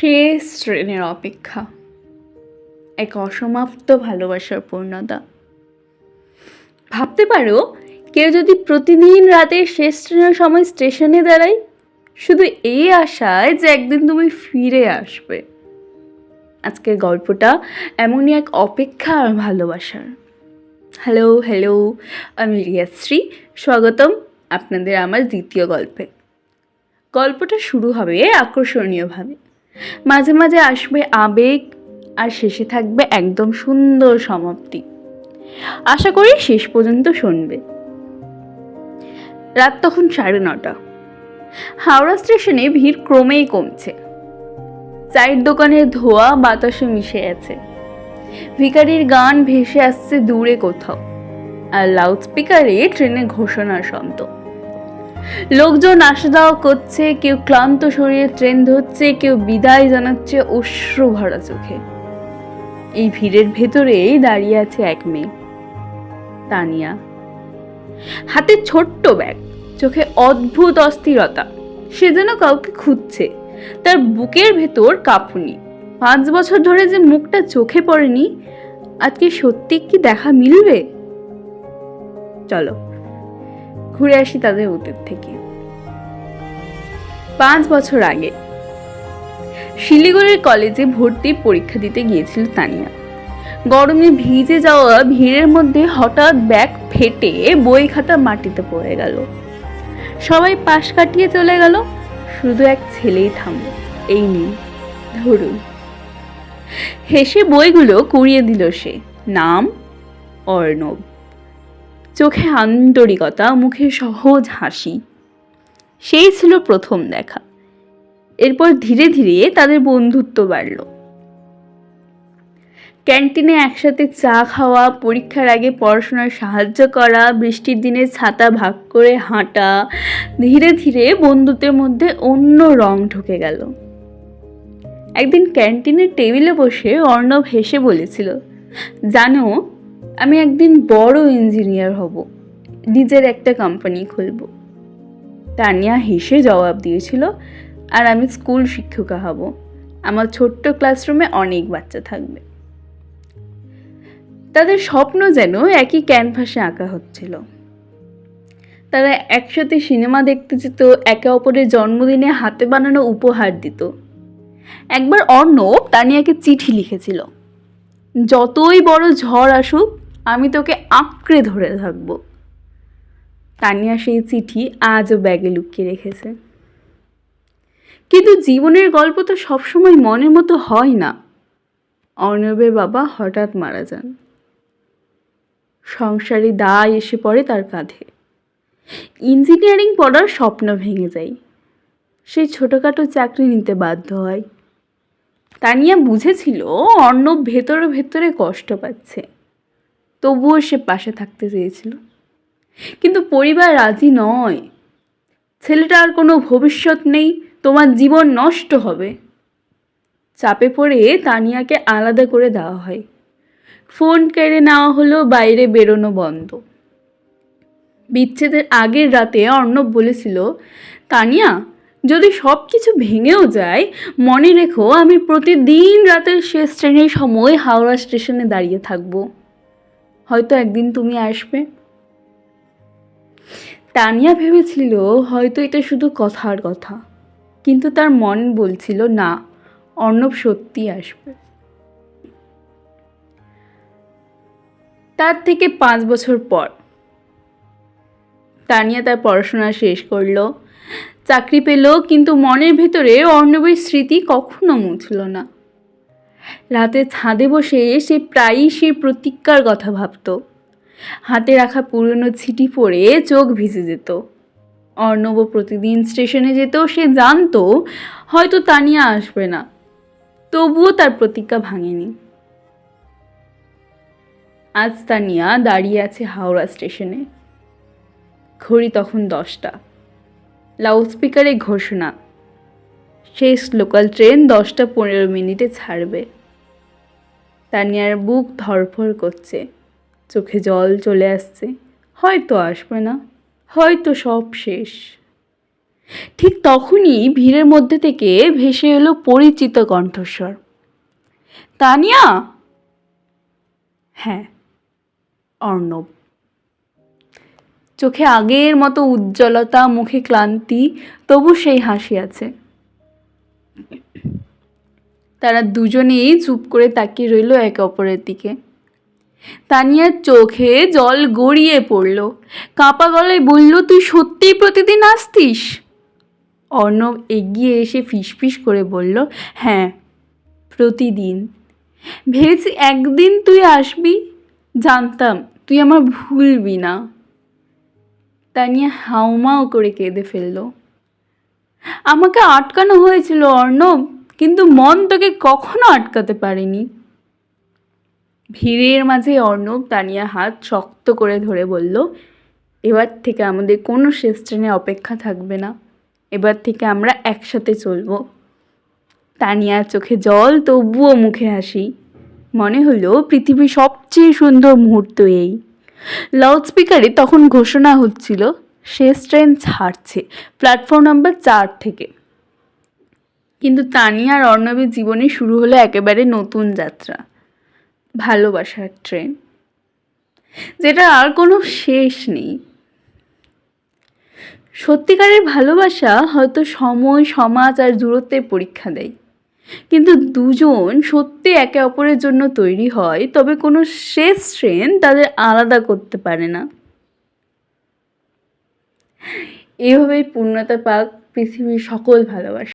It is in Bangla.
শেষ ট্রেনের অপেক্ষা। এক অসমাপ্ত ভালোবাসার পূর্ণতা। ভাবতে পারো, কেউ যদি প্রতিদিন রাতের শেষ ট্রেনের সময় স্টেশনে দাঁড়ায়, শুধু এই আশায় যে একদিন তুমি ফিরে আসবে। আজকের গল্পটা এমনই এক অপেক্ষা আর ভালোবাসার। হ্যালো হ্যালো, আমি রিয়াশ্রী, স্বাগতম আপনাদের আমার দ্বিতীয় গল্পে। গল্পটা শুরু হবে আকর্ষণীয়ভাবে। মাঝে মাঝে আসবে আবেগ আর শেষে থাকবে একদম সুন্দর সমাপ্তি। আশা করি শেষ পর্যন্ত শুনবে। রাত তখন সাড়ে নটা। হাওড়া স্টেশনে ভিড় ক্রমেই কমছে। চায়ের দোকানের ধোয়া বাতাসে মিশে আছে। ভিকারির গান ভেসে আসছে দূরে কোথাও। আর লাউডস্পিকারে ট্রেনের ঘোষণার শব্দ। লোকজন আসা যাওয়া করছে, কেউ ক্লান্ত শরীরে ট্রেন ধরছে, কেউ বিদায় জানাচ্ছে অশ্রু ভরা চোখে। এই ভিড়ের ভেতরেই দাঁড়িয়ে আছে এক মেয়ে, তানিয়া। হাতে ছোট্ট ব্যাগ, চোখে অদ্ভুত অস্থিরতা। সে যেন কাউকে খুঁজছে, তার বুকের ভেতর কাঁপুনি। পাঁচ বছর ধরে যে মুখটা চোখে পড়েনি, আজকে সত্যি কি দেখা মিলবে? চলো। ঘুরে আসি তাদের অতীত থেকে। পাঁচ বছর আগে শিলিগুড়ির কলেজে ভর্তির পরীক্ষা দিতে গিয়েছিল তানিয়া। গরমে ভিজে যাওয়া ভিড়ের মধ্যে হঠাৎ ব্যাগ ফেটে বই খাতা মাটিতে পড়ে গেল। সবাই পাশ কাটিয়ে চলে গেল, শুধু এক ছেলেই থামল। এই নিন, ধরুন। হেসে বইগুলো কুড়িয়ে দিল সে, নাম অর্ণব। চোখে আন্তরিকতা, মুখে সহজ হাসি। সেই ছিল প্রথম দেখা। এরপর ধীরে ধীরে তাদের বন্ধুত্ব বাড়ল। ক্যান্টিনে একসাথে চা খাওয়া, পরীক্ষার আগে পড়াশোনায় সাহায্য করা, বৃষ্টির দিনে ছাতা ভাগ করে হাঁটা, ধীরে ধীরে বন্ধুত্বের মধ্যে অন্য রং ঢুকে গেল। একদিন ক্যান্টিনের টেবিলে বসে অর্ণব হেসে বলেছিল, জানো আমি একদিন বড় ইঞ্জিনিয়ার হব, নিজের একটা কোম্পানি খুলব। তানিয়া হেসে জবাব দিয়েছিল, আর আমি স্কুল শিক্ষিকা হব, আমার ছোট্ট ক্লাসরুমে অনেক বাচ্চা থাকবে। তাদের স্বপ্ন যেন একই ক্যানভাসে আঁকা হচ্ছিল। তারা একসাথে সিনেমা দেখতে যেত, একে অপরের জন্মদিনে হাতে বানানো উপহার দিত। একবার অর্ণব তানিয়াকে চিঠি লিখেছিল। যতই বড় ঝড় আসুক, আমি তোকে আঁকড়ে ধরে থাকব। তানিয়া সেই চিঠি আজও ব্যাগে লুকিয়ে রেখেছে। কিন্তু জীবনের গল্প তো সবসময় মনের মতো হয় না। অর্ণবের বাবা হঠাৎ মারা যান। সংসারে দায় এসে পড়ে তার কাঁধে। ইঞ্জিনিয়ারিং পড়ার স্বপ্ন ভেঙে যায়। সেই ছোটোখাটো চাকরি নিতে বাধ্য হয়। তানিয়া বুঝেছিল অর্ণব ভেতরে ভেতরে কষ্ট পাচ্ছে। তবুও সে পাশে থাকতে চেয়েছিল। কিন্তু পরিবার রাজি নয়। ছেলেটার কোনো ভবিষ্যৎ নেই, তোমার জীবন নষ্ট হবে। চাপে পড়ে তানিয়াকে আলাদা করে দেওয়া হয়। ফোন কেড়ে নেওয়া হলো বাইরে বেরোনো বন্ধ। বিচ্ছেদের আগের রাতে অর্ণব বলেছিল, তানিয়া যদি সব কিছু ভেঙেও যায়, মনে রেখো আমি প্রতিদিন রাতের শেষ ট্রেনের সময় হাওড়া স্টেশনে দাঁড়িয়ে থাকব। হয়তো একদিন তুমি আসবে। তানিয়া ভেবেছিল হয়তো এটা শুধু কথার কথা, কিন্তু তার মন বলছিল না, অর্ণব সত্যি আসবে। তার থেকে পাঁচ বছর পর, তানিয়া তার পড়াশোনা শেষ করল। চাকরি পেল কিন্তু মনের ভেতরে অর্ণবের স্মৃতি কখনো মুছল না। রাতে ছাদে বসে সে প্রায়ই সে প্রতিজ্ঞার কথা ভাবত। হাতে রাখা পুরনো ছিটি পড়ে চোখ ভিজে যেত। অর্ণব প্রতিদিন স্টেশনে যেত, সে জানতো হয়তো তানিয়া আসবে না। তবুও তার প্রতিজ্ঞা ভাঙেনি। আজ তানিয়া দাঁড়িয়ে আছে হাওড়া স্টেশনে। ঘড়ি তখন দশটা। লাউডস্পিকারে ঘোষণা। শেষ লোকাল ট্রেন দশটা পনেরো মিনিটে ছাড়বে। তানিয়ার বুক ধরফর করছে। চোখে জল চলে আসছে। হয়তো আসবে না, হয়তো সব শেষ। ঠিক তখনই ভিড়ের মধ্যে থেকে ভেসে এলো পরিচিত কণ্ঠস্বর। তানিয়া? হ্যাঁ অর্ণব। চোখে আগের মতো উজ্জ্বলতা, মুখে ক্লান্তি, তবু সেই হাসি আছে। তারা দুজনেই চুপ করে তাকিয়ে রইল একে অপরের দিকে। তানিয়ার চোখে জল গড়িয়ে পড়ল। কাঁপা গলায় বলল, তুই সত্যিই প্রতিদিন আসতিস? অর্ণব এগিয়ে এসে ফিসফিস করে বলল হ্যাঁ প্রতিদিন। ভেবেছি একদিন তুই আসবি। জানতাম তুই আমার ভুলবি না। তানিয়া হাউমাউ করে কেঁদে ফেলল। আমাকে আটকানো হয়েছিল, অর্ণব, কিন্তু মন তোকে কখনো আটকাতে পারেনি। ভিড়ের মাঝে অর্ণব তানিয়া হাত শক্ত করে ধরে বলল, এবার থেকে আমাদের কোনো শেষ ট্রেনে অপেক্ষা থাকবে না। এবার থেকে আমরা একসাথে চলবো। তানিয়ার চোখে জল, তবুও মুখে হাসি। মনে হলো পৃথিবীর সবচেয়ে সুন্দর মুহূর্ত এই। লাউডস্পিকারে তখন ঘোষণা হচ্ছিল শেষ ট্রেন ছাড়ছে প্ল্যাটফর্ম নাম্বার চার থেকে। কিন্তু তানিয়া আর অর্ণবের জীবনে শুরু হলো একেবারে নতুন যাত্রা, ভালোবাসার ট্রেন যেটা আর কোনো শেষ নেই। সত্যিকারের ভালোবাসা হয়তো সময়, সমাজ আর দূরত্বের পরীক্ষা দেয়। কিন্তু দুজন সত্যি একে অপরের জন্য তৈরি হয়, তবে কোনো শেষ ট্রেন তাদের আলাদা করতে পারে না। এভাবেই পূর্ণতা পাক পৃথিবীর সকল ভালোবাসা।